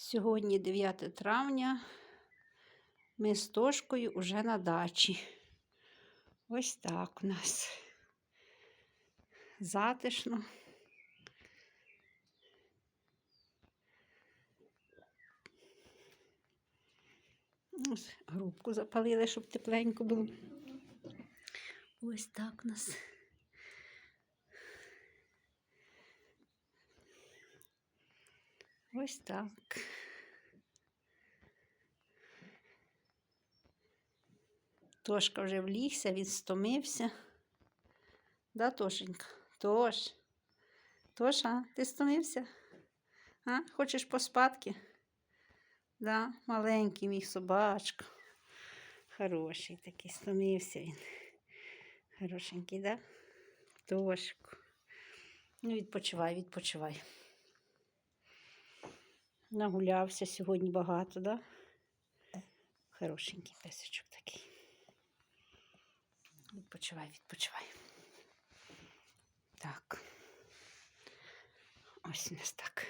Сьогодні 9 травня. Ми з Тошкою уже на дачі. Ось так у нас. Затишно. Ось грубку запалили, щоб тепленько було. Ось так у нас. Ось так. Тошка вже влігся, він стомився. Да, Тошенька? Тош. Тоша, ти стомився? А? Хочеш поспадки? Да, маленький мій собачка. Хороший такий, стомився він. Хорошенький, да? Тошку. Ну, відпочивай, відпочивай. Нагулявся сьогодні багато, да? Хорошенький песочок такий. Відпочивай, відпочивай. Так. Ось у нас так.